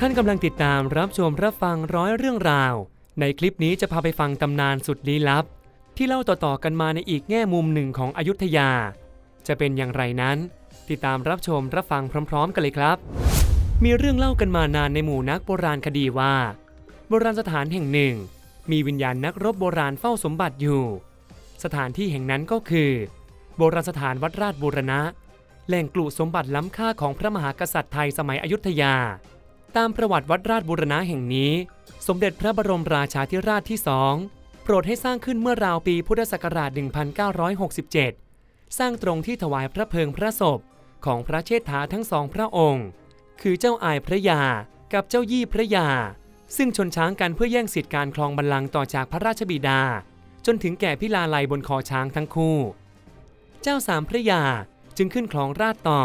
ท่านกำลังติดตามรับชมรับฟังร้อยเรื่องราว ในคลิปนี้จะพาไปฟังตำนานสุดลี้ลับ ที่เล่าต่อๆกันมาในอีกแง่มุมหนึ่งของอยุธยา จะเป็นอย่างไรนั้น ติดตามรับชมรับฟังพร้อม ๆ กันเลยครับ มีเรื่องเล่ากันมานานในหมู่นักโบราณคดีว่า โบราณสถานแห่งหนึ่ง มีวิญญาณนักรบโบราณเฝ้าสมบัติอยู่ สถานที่แห่งนั้นก็คือ โบราณสถานวัดราชบูรณะ แหล่งกลุ่สมบัติล้ำค่าของพระมหากษัตริย์ไทยสมัยอยุธยา ตามประวัติวัดราชบูรณะแห่งนี้ สมเด็จพระบรมราชาธิราชที่สองโปรดให้สร้างขึ้นเมื่อราวปีพุทธศักราช 1967 สร้างตรงที่ถวายพระเพลิงพระศพของพระเชษฐาทั้งสองพระองค์ คือเจ้าอายพระยากับเจ้ายี่พระยา ซึ่งชนช้างกันเพื่อแย่งสิทธิการครองบัลลังก์ต่อจากพระราชบิดา จนถึงแก่พิลาลัยบนคอช้างทั้งคู่ เจ้าสามพระยาจึงขึ้นคลองราชต่อ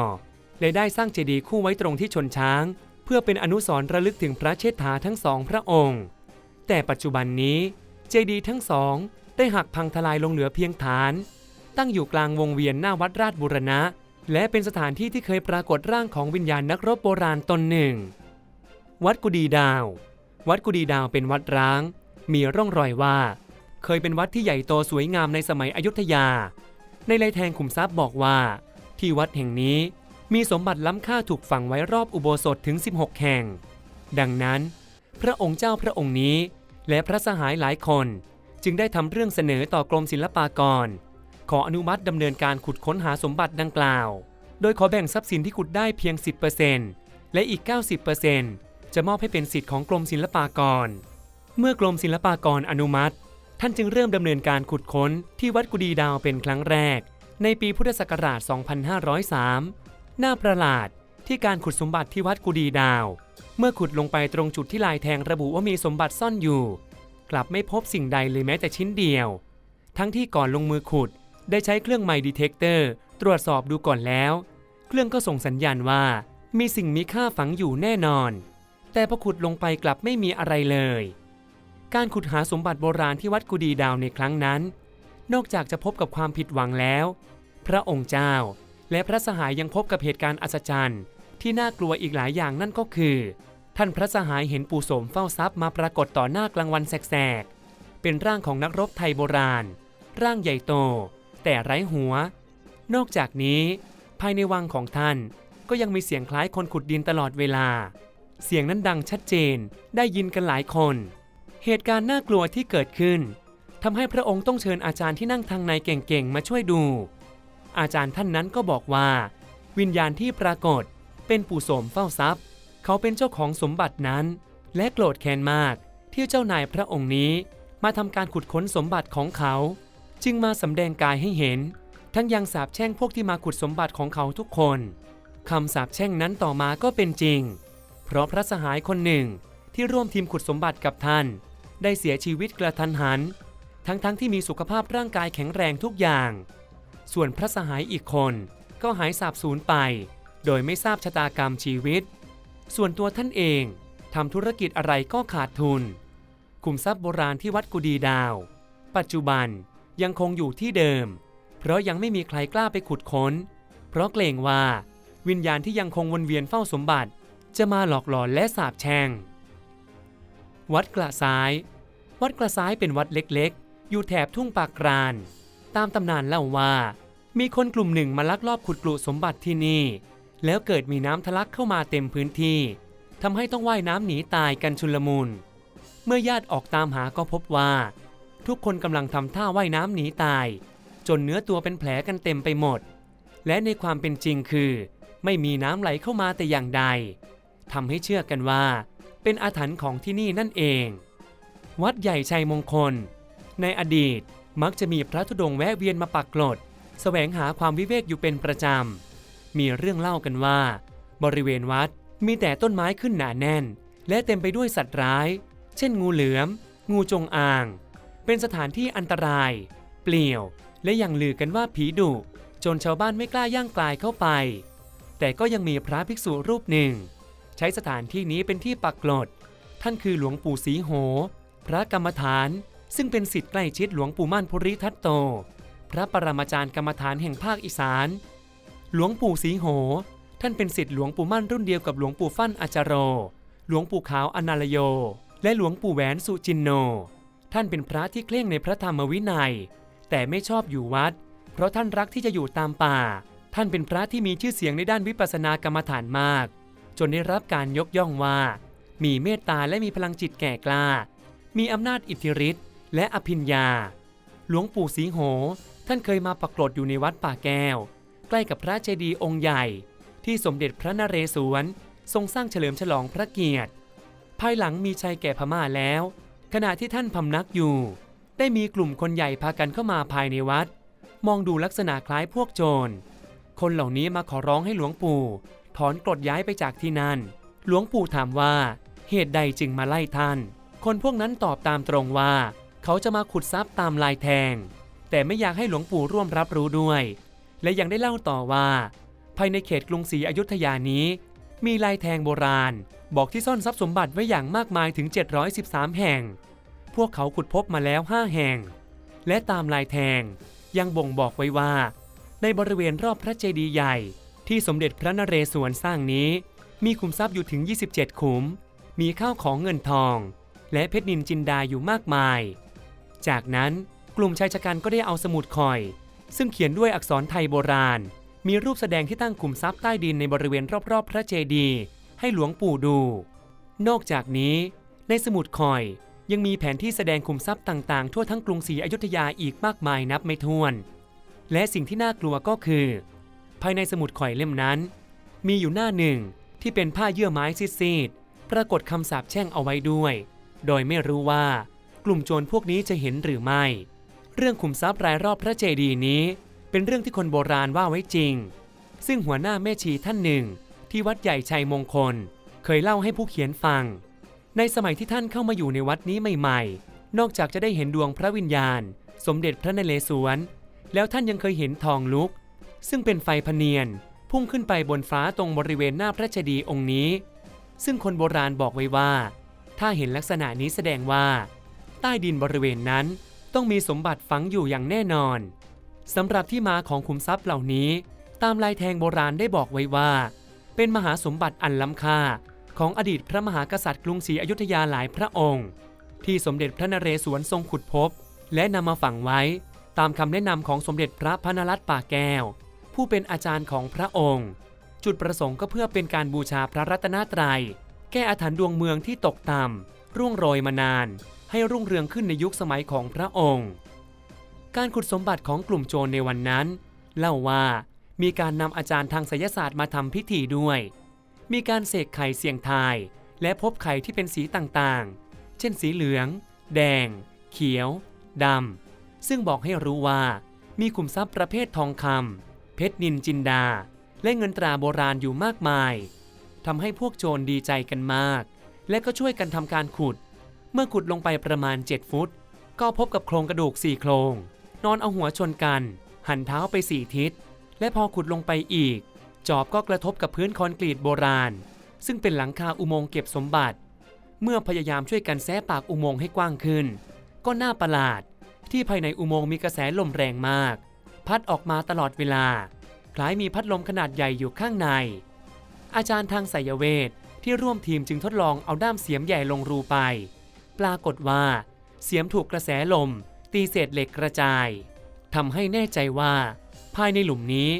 และได้สร้างเจดีย์คู่ไว้ตรงที่ชนช้าง พื่อเป็นอนุสรณ์ระลึกถึงพระเชษฐาทั้งสองพระองค์ แต่ปัจจุบันนี้เจดีย์ทั้งสองได้หักพังทลายลงเหลือเพียงฐาน ตั้งอยู่กลางวงเวียนหน้าวัดราชบุรณะ และเป็นสถานที่ที่เคยปรากฏร่างของวิญญาณนักรบโบราณตนหนึ่ง วัดกุดีดาว วัดกุดีดาวเป็นวัดร้าง มีร่องรอยว่า เคยเป็นวัดที่ใหญ่โตสวยงามในสมัยอยุธยา ในลายแทงขุมทรัพย์บอกว่า ที่วัดแห่งนี้ มีสมบัติล้ำค่าถูกฝังไว้รอบอุโบสถถึง 16 แห่ง ดังนั้น พระองค์เจ้าพระองค์นี้ และพระสหายหลายคน จึงได้ทำเรื่องเสนอต่อกรมศิลปากร ขออนุมัติดำเนินการขุดค้นหาสมบัติดังกล่าว โดยขอแบ่งทรัพย์สินที่ขุดได้เพียง 10%และอีก 90%จะมอบให้เป็นสิทธิ์ของกรมศิลปากร เมื่อกรมศิลปากรอนุมัติ ท่านจึงเริ่มดำเนินการขุดค้นที่วัดกุดีดาวเป็นครั้งแรก ในปีพุทธศักราช 2503 น่าประหลาดที่การขุดสมบัติที่วัดกุดีดาว เมื่อขุดลงไปตรงจุดที่ลายแทงระบุว่ามีสมบัติซ่อนอยู่ กลับไม่พบสิ่งใดเลยแม้แต่ชิ้นเดียว ทั้งที่ก่อนลงมือขุด ได้ใช้เครื่องไมดีเทคเตอร์ตรวจสอบดูก่อนแล้ว เครื่องก็ส่งสัญญาณว่า มีสิ่งมีค่าฝังอยู่แน่นอน แต่พอขุดลงไปกลับไม่มีอะไรเลย การขุดหาสมบัติโบราณที่วัดกุดีดาวในครั้งนั้น นอกจากจะพบกับความผิดหวังแล้ว พระองค์เจ้า และพระสหายยังพบกับเหตุการณ์อัศจรรย์ ที่น่ากลัวอีกหลายอย่างนั่นก็คือ ท่านพระสหายเห็นปู่โสมเฝ้าทรัพย์มาปรากฏต่อหน้ากลางวันแสกๆ เป็นร่างของนักรบไทยโบราณ ร่างใหญ่โต แต่ไร้หัว นอกจากนี้ ภายในวังของท่านก็ยังมีเสียงคล้ายคนขุดดินตลอดเวลา เสียงนั้นดังชัดเจนได้ยินกันหลายคน เหตุการณ์น่ากลัวที่เกิดขึ้นทำให้พระองค์ต้องเชิญอาจารย์ที่นั่งทางในเก่งๆ มาช่วยดู อาจารย์ท่านนั้นก็บอกว่า วิญญาณที่ปรากฏเป็นปู่โสมเฝ้าทรัพย์ เขาเป็นเจ้าของสมบัตินั้น และโกรธแค้นมากที่เจ้านายพระองค์นี้มาทำการขุดค้นสมบัติของเขา จึงมาสำแดงกายให้เห็น ทั้งยังสาบแช่งพวกที่มาขุดสมบัติของเขาทุกคนคำสาบแช่งนั้นต่อมาก็เป็นจริง เพราะพระสหายคนหนึ่งที่ร่วมทีมขุดสมบัติกับท่าน ได้เสียชีวิตกระทันหัน ทั้งๆทที่มีสุขภาพร่างกายแข็งแรงทุกอย่าง ส่วนพระสหายอีกคนก็หายสาบสูญไป โดยไม่ทราบชะตากรรมชีวิต ส่วนตัวท่านเองทำธุรกิจอะไรก็ขาดทุน คุมทรัพย์โบราณที่วัดกุดีดาว ปัจจุบันยังคงอยู่ที่เดิม เพราะยังไม่มีใครกล้าไปขุดค้น เพราะเกรงว่าวิญญาณที่ยังคงวนเวียนเฝ้าสมบัติ จะมาหลอกหลอนและสาบแช่ง วัดกระซ้าย วัดกระซ้ายเป็นวัดเล็กๆ อยู่แถบทุ่งปากกราน ตามตำนานเล่าว่า มีคนกลุ่มหนึ่งมาลักลอบขุดกลุสมบัติที่นี่ แล้วเกิดมีน้ำทะลักเข้ามาเต็มพื้นที่ทำให้ต้องว่ายน้ำหนีตายกันชุลมุนเมื่อญาติออกตามหาก็พบว่า ทุกคนกำลังทำท่าว่ายน้ำหนีตาย จนเนื้อตัวเป็นแผลกันเต็มไปหมด และในความเป็นจริงคือ ไม่มีน้ำไหลเข้ามาแต่อย่างใดทำให้เชื่อกันว่า เป็นอาถรรพ์ของที่นี่นั่นเอง วัดใหญ่ชัยมงคล ในอดีต มักจะมีพระธุดงค์แวะเวียนมาปักกลดแสวงหาความวิเวกอยู่เป็นประจำ มีเรื่องเล่ากันว่า บริเวณวัดมีแต่ต้นไม้ขึ้นหนาแน่น และเต็มไปด้วยสัตว์ร้าย เช่นงูเหลือม งูจงอาง เป็นสถานที่อันตราย เปลี่ยว และยังลือกันว่าผีดุจนชาวบ้านไม่กล้าย่างกลายเข้าไป แต่ก็ยังมีพระภิกษุรูปหนึ่ง ใช้สถานที่นี้เป็นที่ปักกลดท่านคือหลวงปู่ศรีโห พระกรรมฐาน ซึ่งเป็นสิทธิ์ใกล้ชิดหลวงปู่มั่นภูริทัตโต พระปรมาจารย์กรรมฐานแห่งภาคอีสาน หลวงปู่ศรีโห ท่านเป็นสิทธิ์หลวงปู่มั่นรุ่นเดียวกับหลวงปู่ฟั่นอาจารโร หลวงปู่ขาวอนาลโย และหลวงปู่แหวนสุจินโน ท่านเป็นพระที่เคร่งในพระธรรมวินัย แต่ไม่ชอบอยู่วัด เพราะท่านรักที่จะอยู่ตามป่า ท่านเป็นพระที่มีชื่อเสียงในด้านวิปัสสนากรรมฐานมาก จนได้รับการยกย่องว่า มีเมตตาและมีพลังจิตแก่กล้า มีอำนาจอิทธิฤทธิ์ และอภิญญา หลวงปู่สีโห ท่านเคยมาปรากฏอยู่ในวัดป่าแก้ว ใกล้กับพระเจดีย์องค์ใหญ่ ที่สมเด็จพระนเรศวร ทรงสร้างเฉลิมฉลองพระเกียรติ ภายหลังมีชัยแก่พม่าแล้ว ขณะที่ท่านพำนักอยู่ ได้มีกลุ่มคนใหญ่พากันเข้ามาภายในวัด มองดูลักษณะคล้ายพวกโจร คนเหล่านี้มาขอร้องให้หลวงปู่ถอนกรดย้ายไปจากที่นั่น หลวงปู่ถามว่า เหตุใดจึงมาไล่ท่าน คนพวกนั้นตอบตามตรงว่า เขาจะมาขุดทรัพย์ตามลายแทง แต่ไม่อยากให้หลวงปู่ร่วมรับรู้ด้วย และยังได้เล่าต่อว่า ภายในเขตกรุงศรีอยุธยานี้ มีลายแทงโบราณ บอกที่ซ่อนทรัพย์สมบัติไว้อย่างมากมายถึง 713 แห่ง พวกเขาขุดพบมาแล้ว 5 แห่ง และตามลายแทงยังบ่งบอกไว้ว่า ในบริเวณรอบพระเจดีย์ใหญ่ ที่สมเด็จพระนเรศวรสร้างนี้ มีขุมทรัพย์อยู่ถึง 27 ขุม มีข้าวของเงินทอง และเพชรนินจินดาอยู่มากมาย จากนั้นกลุ่มชายชะกันก็ได้เอาสมุดคอย ซึ่งเขียนด้วยอักษรไทยโบราณ มีรูปแสดงที่ตั้งขุมทรัพย์ใต้ดินในบริเวณรอบๆ พระเจดีย์ให้หลวงปู่ดู นอกจากนี้ ในสมุดคอยยังมีแผนที่แสดงขุมทรัพย์ต่างๆ ทั่วทั้งกรุงศรีอยุธยาอีกมากมายนับไม่ถ้วน และสิ่งที่น่ากลัวก็คือ ภายในสมุดข่อยเล่มนั้น มีอยู่หน้าหนึ่งที่เป็นผ้าเยื่อไม้ซีดๆปรากฏคำสาปแช่งเอาไว้ด้วย โดยไม่รู้ว่า กลุ่มโจรพวกนี้จะเห็นหรือไม่ เรื่องขุมทรัพย์รายรอบพระเจดีย์นี้ เป็นเรื่องที่คนโบราณว่าไว้จริง ซึ่งหัวหน้าแม่ชีท่านหนึ่ง ที่วัดใหญ่ชัยมงคล เคยเล่าให้ผู้เขียนฟัง ในสมัยที่ท่านเข้ามาอยู่ในวัดนี้ใหม่ๆ นอกจากจะได้เห็นดวงพระวิญญาณ สมเด็จพระนเรศวร แล้วท่านยังเคยเห็นทองลุก ซึ่งเป็นไฟพเนียน พุ่งขึ้นไปบนฟ้าตรงบริเวณหน้าพระเจดีย์องค์นี้ ซึ่งคนโบราณบอกไว้ว่า ถ้าเห็นลักษณะนี้แสดงว่า ใต้ดินบริเวณนั้น ต้องมีสมบัติฝังอยู่อย่างแน่นอนสำหรับที่มาของขุมทรัพย์เหล่านี้ ตามลายแทงโบราณได้บอกไว้ว่า เป็นมหาสมบัติอันล้ำค่า ของอดีตพระมหากษัตริย์กรุงศรีอยุธยาหลายพระองค์ ที่สมเด็จพระนเรศวรทรงขุดพบ และนำมาฝังไว้ ตามคำแนะนำของสมเด็จพระพนรัตน์ป่าแก้ว ผู้เป็นอาจารย์ของพระองค์ จุดประสงค์ก็เพื่อเป็นการบูชาพระรัตนตรัย แก้อาถรรพ์ดวงเมืองที่ตกต่ำร่วงโรยมานาน ให้รุ่งเรืองขึ้นในยุคสมัยของพระองค์ การขุดสมบัติของกลุ่มโจรในวันนั้น เล่าว่ามีการนำอาจารย์ทางไสยศาสตร์มาทำพิธีด้วย มีการเสกไข่เสี่ยงทาย และพบไข่ที่เป็นสีต่างๆ เช่นสีเหลือง แดง เขียวดำซึ่งบอกให้รู้ว่า มีขุมทรัพย์ประเภททองคำเพชรนินจินดา และเงินตราโบราณอยู่มากมายทำให้พวกโจรดีใจกันมาก และก็ช่วยกันทำการขุด เมื่อขุดลงไปประมาณ 7 ฟุต ก็พบกับโครงกระดูกสี่โครง นอนเอาหัวชนกัน หันเท้าไปสี่ทิศ และพอขุดลงไปอีก จอบก็กระทบกับพื้นคอนกรีตโบราณ ซึ่งเป็นหลังคาอุโมงค์เก็บสมบัติ เมื่อพยายามช่วยกันแซะปากอุโมงค์ให้กว้างขึ้น ก็น่าประหลาด ที่ภายในอุโมงค์มีกระแสลมแรงมาก พัดออกมาตลอดเวลา คล้ายมีพัดลมขนาดใหญ่อยู่ข้างใน อาจารย์ทางไสยเวทที่ร่วมทีมจึงทดลองเอาด้ามเสียมใหญ่ลงรูไป ปรากฏว่า เสียมถูกกระแสลม ตีเศษเหล็กกระจายทำให้แน่ใจว่า ภายในหลุมนี้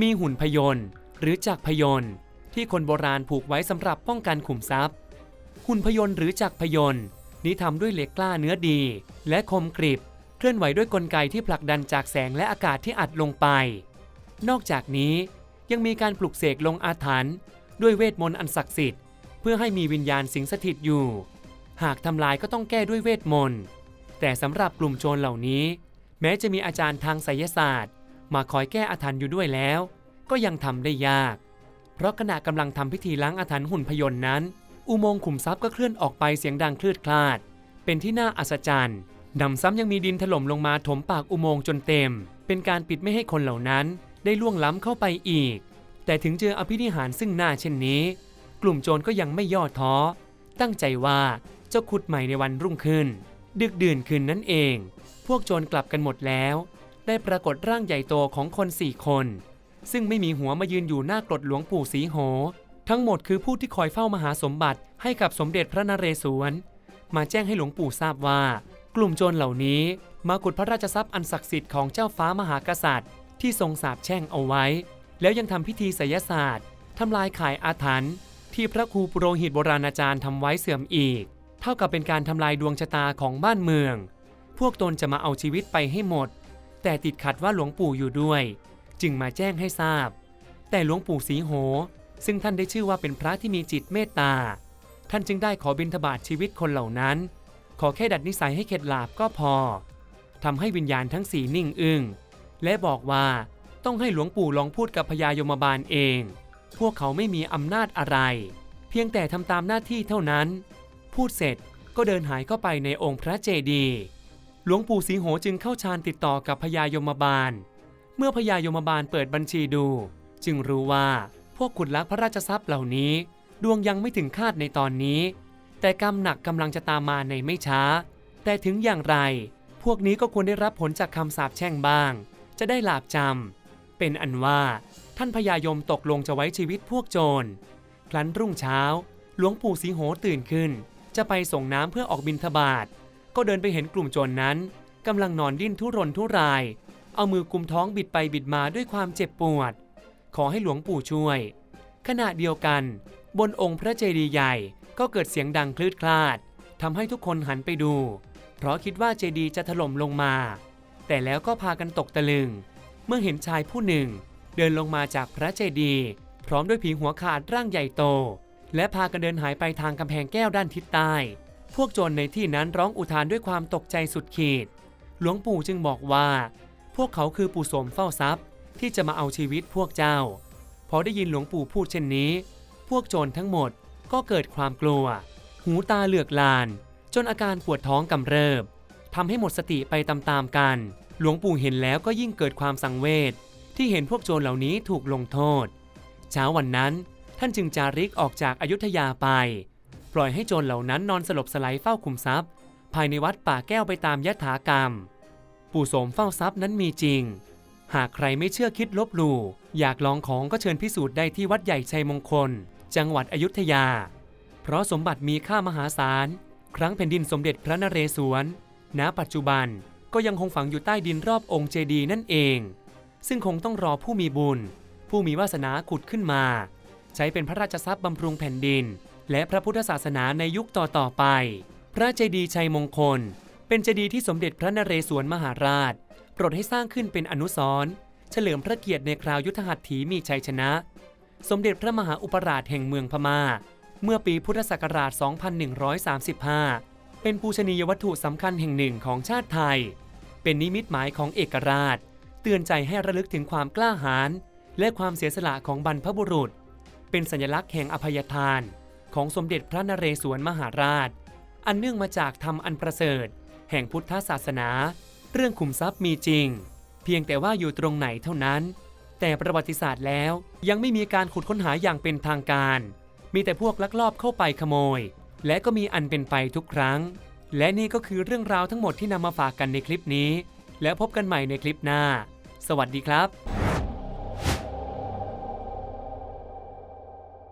มีหุ่นพยนต์หรือจักรพยนต์ที่คนโบราณผูกไว้สำหรับป้องกันขุมทรัพย์ หุ่นพยนต์หรือจักรพยนต์นี้ทำด้วยเหล็กกล้าเนื้อดี และคมกริบ เคลื่อนไหวด้วยกลไกที่ผลักดันจากแสงและอากาศที่อัดลงไป นอกจากนี้ยังมีการปลุกเสกลงอาถรรพ์ด้วยเวทมนต์อันศักดิ์สิทธิ์ เพื่อให้มีวิญญาณสิงสถิตอยู่ หากทำลายก็ต้องแก้ด้วยเวทมนต์ แต่สำหรับกลุ่มโจรเหล่านี้ แม้จะมีอาจารย์ทางไสยศาสตร์ มาคอยแก้อาถรรพ์อยู่ด้วยแล้ว ก็ยังทำได้ยาก เพราะขณะกำลังทำพิธีล้างอาถรรพ์หุ่นพยนต์นั้น อุโมงค์ขุมทรัพย์ก็เคลื่อนออกไปเสียงดังคลืดคลาด เป็นที่น่าอัศจรรย์นำซ้ำยังมีดินถล่มลงมาถมปากอุโมงค์จนเต็ม เป็นการปิดไม่ให้คนเหล่านั้นได้ล่วงล้ำเข้าไปอีก แต่ถึงเจออภินิหารซึ่งหน้าเช่นนี้ กลุ่มโจรก็ยังไม่ย่อท้อ ตั้งใจว่า จะขุดใหม่ในวันรุ่งขึ้น ดึกดื่นคืนนั้นเอง พวกโจรกลับกันหมดแล้ว ได้ปรากฏร่างใหญ่โตของคนสี่คน ซึ่งไม่มีหัวมายืนอยู่หน้ากรดหลวงปู่สีโห ทั้งหมดคือผู้ที่คอยเฝ้ามหาสมบัติให้กับสมเด็จพระนเรศวร มาแจ้งให้หลวงปู่ทราบว่า กลุ่มโจรเหล่านี้มาขุดพระราชทรัพย์อันศักดิ์สิทธิ์ของเจ้าฟ้ามหากษัตริย์ ที่ทรงสาปแช่งเอาไว้ แล้วยังทำพิธีไสยศาสตร์ทำลายขายอาถรรพ์ที่พระครูปุโรหิตโบราณอาจารย์ทำไว้เสื่อมอีก ท่ากับเป็นการทำลายดวงชะตาของบ้านเมือง พวกตนจะมาเอาชีวิตไปให้หมด แต่ติดขัดว่าหลวงปู่อยู่ด้วย จึงมาแจ้งให้ทราบ แต่หลวงปู่สีโห ซึ่งท่านได้ชื่อว่าเป็นพระที่มีจิตเมตตา ท่านจึงได้ขอบิณฑบาตชีวิตคนเหล่านั้น ขอแค่ดัดนิสัยให้เข็ดหลาบก็พอทำให้วิญญาณทั้งสี่นิ่งอึ้งและบอกว่าต้องให้หลวงปู่ลองพูดกับพญายมบาลเอง พวกเขาไม่มีอำนาจอะไร เพียงแต่ทำตามหน้าที่เท่านั้น พูดเสร็จก็เดินหายเข้าไปในองค์พระเจดีย์หลวงปู่สีโหจึงเข้าฌานติดต่อกับพญายมบาล เมื่อพญายมบาลเปิดบัญชีดู จึงรู้ว่าพวกขุดลักพระราชทรัพย์เหล่านี้ ดวงยังไม่ถึงคาดในตอนนี้ แต่กรรมหนักกำลังจะตามมาในไม่ช้า แต่ถึงอย่างไร พวกนี้ก็ควรได้รับผลจากคำสาปแช่งบ้าง จะได้หลาบจำเป็นอันว่าท่านพญายมตกลงจะไว้ชีวิตพวกโจร ครั้นรุ่งเช้า หลวงปู่สีโหตื่นขึ้น จะไปส่งน้ำเพื่อออกบิณฑบาตก็เดินไปเห็นกลุ่มโจรนนั้นกำลังนอนดิ้นทุรนทุราย เอามือกุมท้องบิดไปบิดมาด้วยความเจ็บปวด ขอให้หลวงปู่ช่วย ขณะเดียวกัน บนองค์พระเจดีย์ใหญ่ก็เกิดเสียงดังคลืดคลาดทำให้ทุกคนหันไปดู เพราะคิดว่าเจดีย์จะถล่มลงมา แต่แล้วก็พากันตกตะลึง เมื่อเห็นชายผู้หนึ่ง เดินลงมาจากพระเจดีย์พร้อมด้วยผีหัวขาดร่างใหญ่โต และพากันเดินหายไปทางกำแพงแก้วด้านทิศใต้ พวกโจรในที่นั้นร้องอุทานด้วยความตกใจสุดขีด หลวงปู่จึงบอกว่า พวกเขาคือปู่สมเฝ้าทรัพย์ ที่จะมาเอาชีวิตพวกเจ้า พอได้ยินหลวงปู่พูดเช่นนี้ พวกโจรทั้งหมดก็เกิดความกลัว หูตาเหลือกลาน จนอาการปวดท้องกำเริบทำให้หมดสติไปตามๆกัน หลวงปู่เห็นแล้วก็ยิ่งเกิดความสังเวชที่เห็นพวกโจรเหล่านี้ถูกลงโทษ เช้าวันนั้น ท่านจึงจาริกออกจากอายุทยาไป ปล่อยให้โจรเหล่านั้นนอนสลบสลายเฝ้าคุมทรัพย์ ภายในวัดป่าแก้วไปตามยถากรรม ปู่โสมเฝ้าทรัพย์นั้นมีจริง หากใครไม่เชื่อคิดลบหลู่อยากลองของก็เชิญพิสูจน์ได้ที่วัดใหญ่ชัยมงคล จังหวัดอยุธยา เพราะสมบัติมีค่ามหาศาล ครั้งแผ่นดินสมเด็จพระนเรศวร ณ ปัจจุบันก็ยังคงฝังอยู่ใต้ดินรอบองค์เจดีย์นั่นเอง ซึ่งคงต้องรอผู้มีบุญ ผู้มีวาสนาขุดขึ้นมา ใช้เป็นพระราชทรัพย์บำรุงแผ่นดิน และพระพุทธศาสนาในยุคต่อๆไป พระเจดีย์ชัยมงคล เป็นเจดีย์ที่สมเด็จพระนเรศวรมหาราชโปรดให้สร้างขึ้นเป็นอนุสรณ์เฉลิมพระเกียรติในคราวยุทธหัตถีมีชัยชนะ สมเด็จพระมหาอุปราชแห่งเมืองพมา่า เมื่อปีพุทธศักราช 2135 เป็นปูชนียวัตถุสำคัญแห่งหนึ่งของชาติไทย เป็นนิมิตหมายของเอกราช เตือนใจให้ระลึกถึงความกล้าหาญและความเสียสละของบรรพบุรุษ เป็นสัญลักษณ์แห่งอภัยทาน ของสมเด็จพระนเรศวรมหาราช อันเนื่องมาจากธรรมอันประเสริฐ แห่งพุทธศาสนา เรื่องขุมทรัพย์มีจริง เพียงแต่ว่าอยู่ตรงไหนเท่านั้น แต่ประวัติศาสตร์แล้วยังไม่มีการขุดค้นหาอย่างเป็นทางการ มีแต่พวกลักลอบเข้าไปขโมย และก็มีอันเป็นไปทุกครั้ง และนี่ก็คือเรื่องราวทั้งหมดที่นำมาฝากกันในคลิปนี้ แล้วพบกันใหม่ในคลิปหน้า สวัสดีครับ